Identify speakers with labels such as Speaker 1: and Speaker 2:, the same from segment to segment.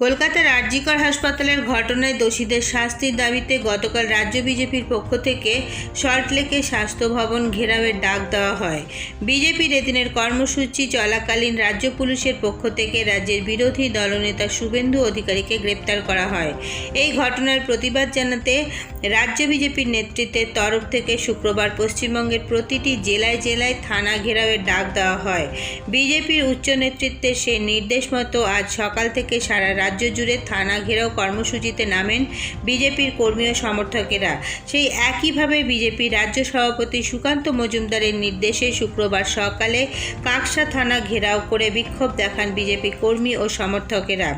Speaker 1: কলকাতার আরজিকর হাসপাতালের ঘটনায় দোষীদের শাস্তির দাবিতে গতকাল রাজ্য বিজেপির পক্ষ থেকে সল্টলেকে স্বাস্থ্য ভবন ঘেরাওয়ের ডাক দেওয়া হয়। বিজেপির এদিনের কর্মসূচি চলাকালীন রাজ্য পুলিশের পক্ষ থেকে রাজ্যের বিরোধী দলনেতা শুভেন্দু অধিকারীকে গ্রেপ্তার করা হয়। এই ঘটনার প্রতিবাদ জানাতে রাজ্য বিজেপির নেতৃত্বের তরফ থেকে শুক্রবার পশ্চিমবঙ্গের প্রতিটি জেলায় জেলায় থানা ঘেরাওয়ের ডাক দেওয়া হয়। বিজেপির উচ্চ নেতৃত্বের সেই নির্দেশ মতো আজ সকাল থেকে সারা রাজ্য জুড়ে থানা ঘেরাও কর্মসূচিতে নামেন বিজেপির কর্মী ও সমর্থকেরা। সেই একইভাবে বিজেপি রাজ্য সভাপতি সুকান্ত মজুমদারের নির্দেশে শুক্রবার সকালে কাকসা থানা ঘেরাও করে বিক্ষোভ দেখান বিজেপি কর্মী ও সমর্থকেরা।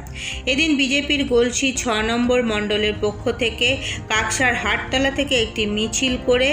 Speaker 1: এদিন বিজেপির গোলসি ছ নম্বর মণ্ডলের পক্ষ থেকে কাকসার হাটতলা থেকে একটি মিছিল করে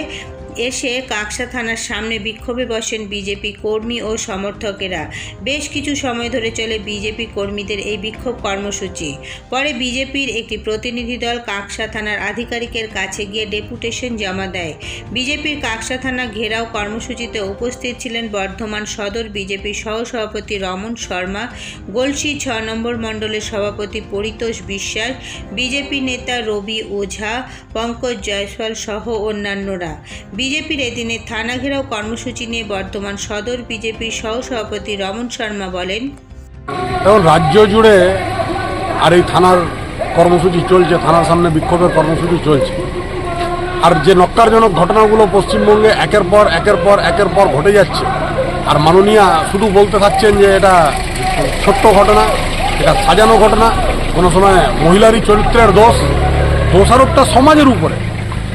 Speaker 1: এসে কাকসা থানার সামনে বিক্ষোভে বসেন বিজেপি কর্মী ও সমর্থকেরা। বেশ কিছু সময় ধরে চলে বিজেপি কর্মীদের এই বিক্ষোভ কর্মসূচি। পরে বিজেপির একটি প্রতিনিধি দল কাকসা থানার আধিকারিকের কাছে গিয়ে ডেপুটেশন জমা দেয়। বিজেপির কাকসা থানা ঘেরাও কর্মসূচিতে উপস্থিত ছিলেন বর্ধমান সদর বিজেপির সহসভাপতি রমন শর্মা, গোলসি ছ নম্বর মণ্ডলের সভাপতি পরিতোষ বিশ্বাস, বিজেপি নেতা রবি ওঝা, পঙ্কজ জয়সওয়াল সহ অন্যান্যরা। বিজেপির এদিনে থানা ঘেরাও কর্মসূচি নিয়ে বর্তমান সদর বিজেপির সহসভাপতি রমন শর্মা বলেন
Speaker 2: রাজ্য জুড়ে আর এই থানার কর্মসূচি চলছে, থানার সামনে বিক্ষোভের কর্মসূচি চলছে। আর যে নক্কারজনক ঘটনাগুলো পশ্চিমবঙ্গে একের পর একের পর একের পর ঘটে যাচ্ছে, আর মাননীয়া শুধু বলতে থাকছেন যে এটা ছোট্ট ঘটনা, এটা সাজানো ঘটনা, কোনো সময় মহিলারই চরিত্রের দোষ, দোষারোপটা সমাজের উপরে।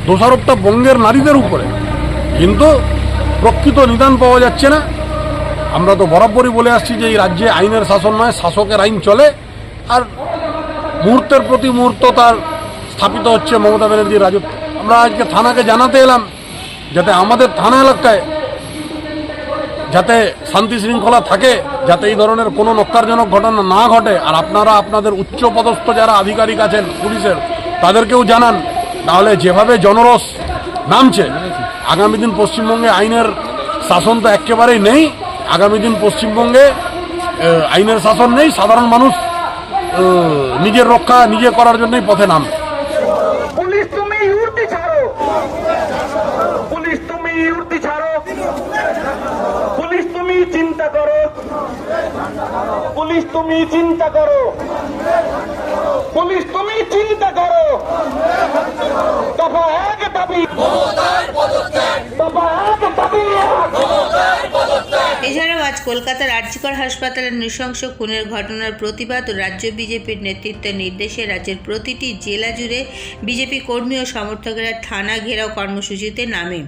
Speaker 2: দোষারোপটা বঙ্গের নারীদের উপরে। কিন্তু প্রকৃত নিদান পাওয়া যাচ্ছে না। আমরা তো বরাবরই বলে আসছি যে এই রাজ্যে আইনের শাসন নয়, শাসকের আইন চলে। আর মুহূর্তের প্রতি মুহূর্ত তার স্থাপিত হচ্ছে মমতা ব্যানার্জির রাজত্ব। আমরা আজকে থানাকে জানাতে এলাম, যাতে আমাদের থানা এলাকায় যাতে শান্তি শৃঙ্খলা থাকে, যাতে এই ধরনের কোনো নক্কারজনক ঘটনা না ঘটে। আর আপনারা, আপনাদের উচ্চ পদস্থ যারা আধিকারিক আছেন, পুলিশের, তাদেরকেও জানান তাহলে যেভাবে জনরস নামছে, আগামী দিন পশ্চিমবঙ্গে আইনের শাসন তো একেবারেই নেই, আগামী দিন পশ্চিমবঙ্গে আইনের শাসন নেই, সাধারণ মানুষ নিজের রক্ষা নিজে করার জন্যই পথে নামে।
Speaker 3: পুলিশ পুলিশ তুমি পুলিশ তুমি চিন্তা করো। পুলিশ তুমি চিন্তা করো। পুলিশ তুমি চিন্তা করো। দাবি এক।
Speaker 1: এছাড়াও আজ কলকাতার আর্জিকর হাসপাতালের নৃশংস খুনের ঘটনার প্রতিবাদ ও রাজ্য বিজেপির নেতৃত্বের নির্দেশে রাজ্যের প্রতিটি জেলা জুড়ে বিজেপি কর্মী ও সমর্থকেরা থানা ঘেরাও কর্মসূচিতে নামে।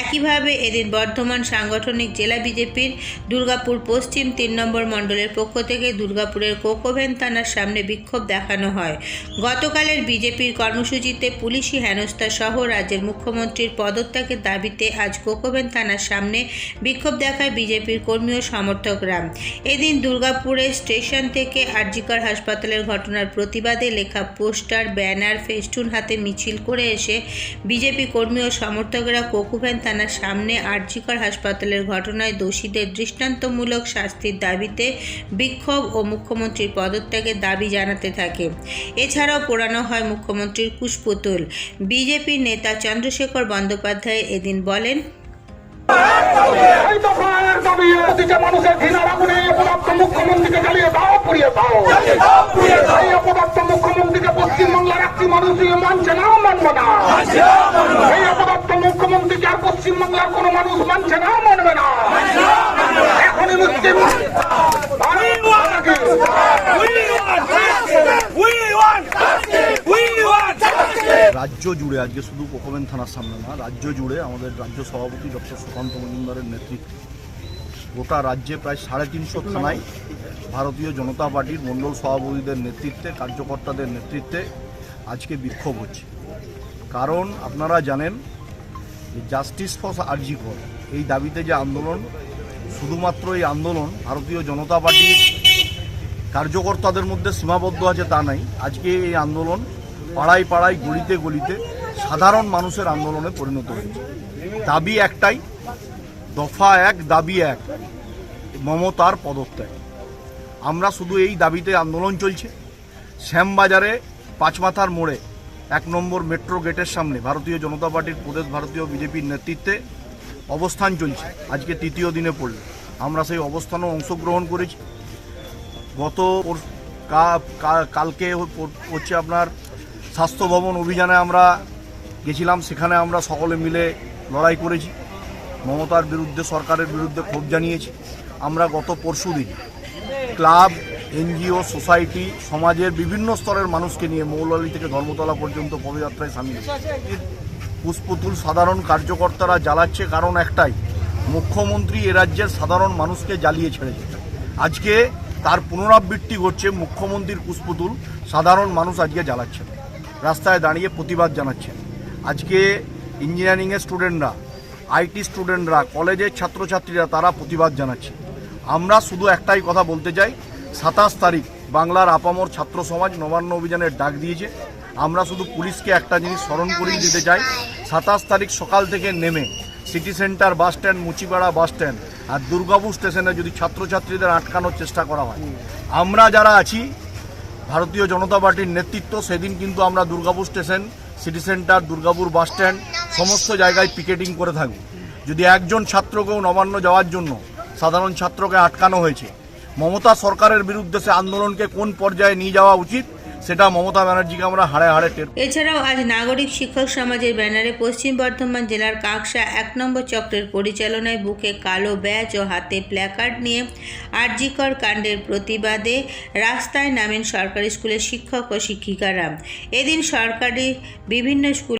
Speaker 1: একইভাবে এদিন বর্ধমান সাংগঠনিক জেলা বিজেপির দুর্গাপুর পশ্চিম তিন নম্বর মণ্ডলের পক্ষ থেকে দুর্গাপুরের কোকোভেন থানার সামনে বিক্ষোভ দেখানো হয়। গতকালের বিজেপির কর্মসূচিতে পুলিশি হেনস্থা সহ রাজ্যের মুখ্যমন্ত্রীর পদত্যাগের দাবিতে আজ কোকোভেন থানার সামনে বিক্ষোভ দেখায় বিজেপির কর্মী ও সমর্থকরা। এদিন দুর্গাপুরে স্টেশন থেকে আরজিকর হাসপাতালের ঘটনার প্রতিবাদে লেখা পোস্টার, ব্যানার, ফেস্টুন হাতে মিছিল করে এসে বিজেপি কর্মী ও সমর্থকরা কোকুভ্যান থানার সামনে আরজিকর হাসপাতালের ঘটনায় দোষীদের দৃষ্টান্তমূলক শাস্তির দাবিতে বিক্ষোভ ও মুখ্যমন্ত্রীর পদত্যাগের দাবি জানাতে থাকে। এছাড়াও পোড়ানো হয় মুখ্যমন্ত্রীর কুশপুতুল। বিজেপি নেতা চন্দ্রশেখর বন্দ্যোপাধ্যায় এদিন বলেন
Speaker 3: মানুষের ঘৃণার আগুনে অপদার্থ মুখ্যমন্ত্রীকে জ্বালিয়ে দাও, পুড়িয়ে দাও। এই অপদার্থ মুখ্যমন্ত্রীকে পশ্চিমবাংলার একটি মানুষই মানছে না, মানবে না। এই অপদার্থ মুখ্যমন্ত্রীকে আর পশ্চিমবাংলার কোন মানুষ মানছে না, মানবে না। এখনই মুসলিম
Speaker 4: রাজ্য জুড়ে, আজকে শুধু কোকোবেন থানার সামনে না, রাজ্য জুড়ে আমাদের রাজ্য সভাপতি ডক্টর সুকান্ত মজুমদারের নেতৃত্বে গোটা রাজ্যে প্রায় সাড়ে তিনশো থানায় ভারতীয় জনতা পার্টির মণ্ডল সভাপতিদের নেতৃত্বে, কার্যকর্তাদের নেতৃত্বে আজকে বিক্ষোভ হচ্ছে। কারণ আপনারা জানেন জাস্টিস ফর আরজিকর এই দাবিতে যে আন্দোলন, শুধুমাত্র এই আন্দোলন ভারতীয় জনতা পার্টির কার্যকর্তাদের মধ্যে সীমাবদ্ধ আছে তা নাই। আজকে এই আন্দোলন পাড়ায় পাড়ায়, গলিতে গলিতে সাধারণ মানুষের আন্দোলনে পরিণত হয়েছে। দাবি একটাই, দফা এক, দাবি এক, মমতার পদত্যাগ। আমরা শুধু এই দাবিতে আন্দোলন চলছে। শ্যামবাজারে পাঁচমাথার মোড়ে এক নম্বর মেট্রো গেটের সামনে ভারতীয় জনতা পার্টির প্রদেশ ভারতীয় বিজেপির নেতৃত্বে অবস্থান চলছে। আজকে তৃতীয় দিনে পড়ল। আমরা সেই অবস্থানেও অংশগ্রহণ করেছি। গত কালকে হচ্ছে আপনার স্বাস্থ্য ভবন অভিযানে আমরা গেছিলাম, সেখানে আমরা সকলে মিলে লড়াই করেছি। মমতার বিরুদ্ধে, সরকারের বিরুদ্ধে ক্ষোভ জানিয়েছি। আমরা গত পরশু দিন ক্লাব, এনজিও, সোসাইটি, সমাজের বিভিন্ন স্তরের মানুষকে নিয়ে মৌলালি থেকে ধর্মতলা পর্যন্ত পদযাত্রায় সামিল। পুষ্পতুল সাধারণ কার্যকর্তারা জ্বালাচ্ছে কারণ একটাই, মুখ্যমন্ত্রী এ রাজ্যের সাধারণ মানুষকে জ্বালিয়ে ছেড়েছে। আজকে তার পুনরাবৃত্তি ঘটছে, মুখ্যমন্ত্রীর পুষ্পতুল সাধারণ মানুষ আজকে জ্বালাচ্ছে। রাস্তায় দাঁড়িয়ে প্রতিবাদ জানাচ্ছেন। আজকে ইঞ্জিনিয়ারিংয়ের স্টুডেন্টরা, আইটি স্টুডেন্টরা, কলেজের ছাত্রছাত্রীরা তারা প্রতিবাদ জানাচ্ছে। আমরা শুধু একটাই কথা বলতে চাই, সাতাশ তারিখ বাংলার আপামর ছাত্র সমাজ নবান্ন অভিযানের ডাক দিয়েছে। আমরা শুধু পুলিশকে একটা জিনিস স্মরণ করিয়ে দিতে চাই, সাতাশ তারিখ সকাল থেকে নেমে City Centre bus stand, Muchipara bus stand আর দুর্গাপুর স্টেশনে যদি ছাত্রছাত্রীদের আটকানোর চেষ্টা করা হয়। আমরা যারা আছি ভারতীয় জনতা পার্টির নেতৃত্ব, সেদিন কিন্তু আমরা Durgapur station City Centre Durgapur bus stand সমস্ত জায়গায় পিকেটিং করে থাকব যদি একজন ছাত্রকেও নবান্ন যাওয়ার জন্য সাধারণ ছাত্রকে আটকানো হয়েছে, মমতা সরকারের বিরুদ্ধে সে আন্দোলনকে কোন পর্যায়ে নিয়ে যাওয়া উচিত? সেটা মমতা ব্যানার্জিকে আমরা হাড়ে হাড়ে টের
Speaker 1: এছাড়াও আজ নাগরিক শিক্ষক সমাজের ব্যানারে পশ্চিম বর্ধমান জেলার কাকসা এক নম্বর চক্রের পরিচালনায় বুকে কালো ব্যাচ ও হাতে প্ল্যাকার্ড নিয়ে আরজিকর কাণ্ডের প্রতিবাদে রাস্তায় নামেন সরকারি স্কুলের শিক্ষক ও শিক্ষিকারা। এদিন সরকারি বিভিন্ন স্কুল